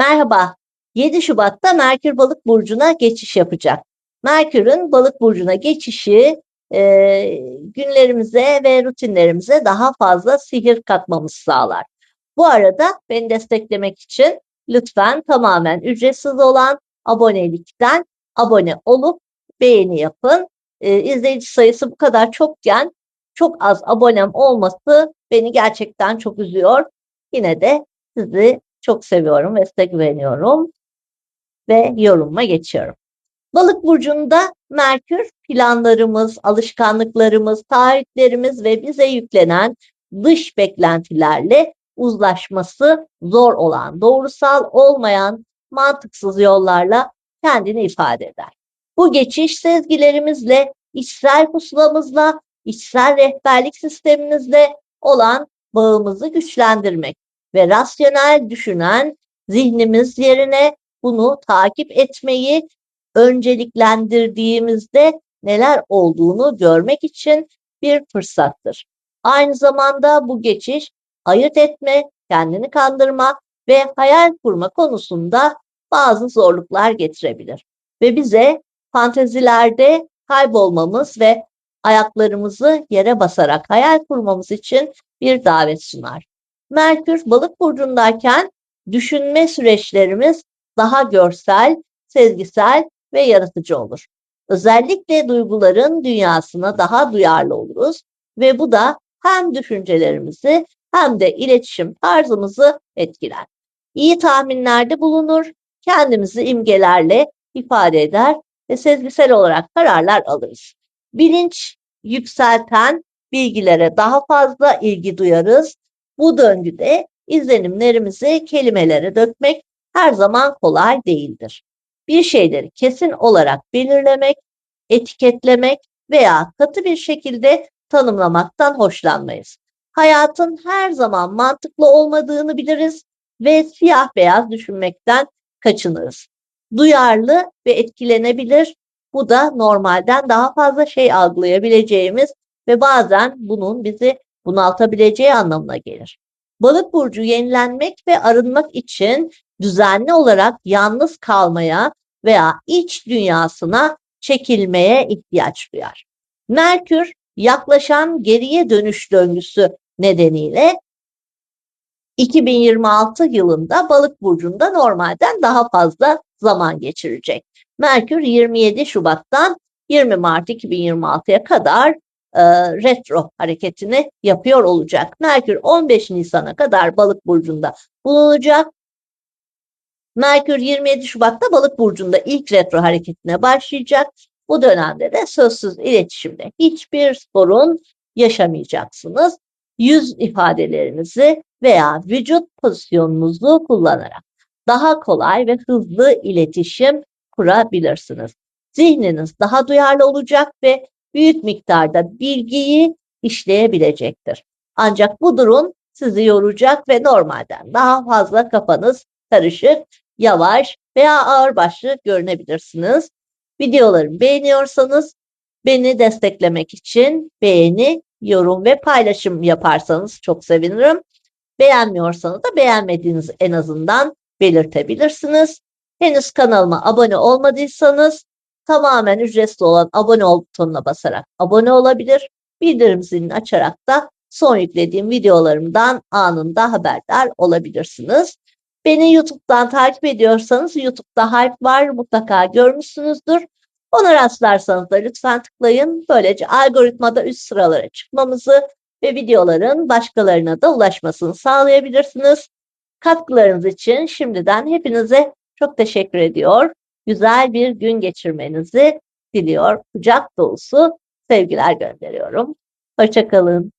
Merhaba. 7 Şubat'ta Merkür Balık burcuna geçiş yapacak. Merkür'ün Balık burcuna geçişi e, günlerimize ve rutinlerimize daha fazla sihir katmamızı sağlar. Bu arada beni desteklemek için lütfen tamamen ücretsiz olan abonelikten abone olup beğeni yapın. E, izleyici sayısı bu kadar çokken çok az abonem olması beni gerçekten çok üzüyor. Yine de sizi çok seviyorum ve size güveniyorum ve yorumuma geçiyorum. Balık burcunda Merkür planlarımız, alışkanlıklarımız, taahhütlerimiz ve bize yüklenen dış beklentilerle uzlaşması zor olan, doğrusal olmayan, mantıksız yollarla kendini ifade eder. Bu geçiş sezgilerimizle, içsel pusulamızla, içsel rehberlik sistemimizle olan bağımızı güçlendirmek ve rasyonel düşünen zihnimiz yerine bunu takip etmeyi önceliklendirdiğimizde neler olduğunu görmek için bir fırsattır. Aynı zamanda bu geçiş ayırt etme, kendini kandırma ve hayal kurma konusunda bazı zorluklar getirebilir. Ve bize fantezilerde kaybolmamız ve ayaklarımızı yere basarak hayal kurmamız için bir davet sunar. Merkür balık burcundayken düşünme süreçlerimiz daha görsel, sezgisel ve yaratıcı olur. Özellikle duyguların dünyasına daha duyarlı oluruz ve bu da hem düşüncelerimizi hem de iletişim tarzımızı etkiler. İyi tahminlerde bulunur, kendimizi imgelerle ifade eder ve sezgisel olarak kararlar alırız. Bilinç yükselten bilgilere daha fazla ilgi duyarız. Bu döngüde izlenimlerimizi kelimelere dökmek her zaman kolay değildir. Bir şeyleri kesin olarak belirlemek, etiketlemek veya katı bir şekilde tanımlamaktan hoşlanmayız. Hayatın her zaman mantıklı olmadığını biliriz ve siyah beyaz düşünmekten kaçınırız. Duyarlı ve etkilenebilir, bu da normalden daha fazla şey algılayabileceğimiz ve bazen bunun bizi bunaltabileceği anlamına gelir. Balık burcu yenilenmek ve arınmak için düzenli olarak yalnız kalmaya veya iç dünyasına çekilmeye ihtiyaç duyar. Merkür yaklaşan geriye dönüş döngüsü nedeniyle 2026 yılında Balık burcunda normalden daha fazla zaman geçirecek. Merkür 27 Şubat'tan 20 Mart 2026'ya kadar e, retro hareketini yapıyor olacak. Merkür 15 Nisan'a kadar Balık burcunda bulunacak. Merkür 27 Şubat'ta Balık burcunda ilk retro hareketine başlayacak. Bu dönemde de sözsüz iletişimde hiçbir sorun yaşamayacaksınız. Yüz ifadelerinizi veya vücut pozisyonunuzu kullanarak daha kolay ve hızlı iletişim kurabilirsiniz. Zihniniz daha duyarlı olacak ve büyük miktarda bilgiyi işleyebilecektir. Ancak bu durum sizi yoracak ve normalden daha fazla kafanız karışık, yavaş veya ağırbaşlı görünebilirsiniz. Videolarımı beğeniyorsanız beni desteklemek için beğeni, yorum ve paylaşım yaparsanız çok sevinirim. Beğenmiyorsanız da beğenmediğiniz en azından belirtebilirsiniz. Henüz kanalıma abone olmadıysanız tamamen ücretsiz olan abone ol butonuna basarak abone olabilir. Bildirim zilini açarak da son yüklediğim videolarımdan anında haberdar olabilirsiniz. Beni YouTube'dan takip ediyorsanız YouTube'da Hype var mutlaka görmüşsünüzdür. Ona rastlarsanız da lütfen tıklayın. Böylece algoritmada üst sıralara çıkmamızı ve videoların başkalarına da ulaşmasını sağlayabilirsiniz. Katkılarınız için şimdiden hepinize çok teşekkür ediyor. Güzel bir gün geçirmenizi diliyor. Kucak dolusu sevgiler gönderiyorum. Hoşçakalın.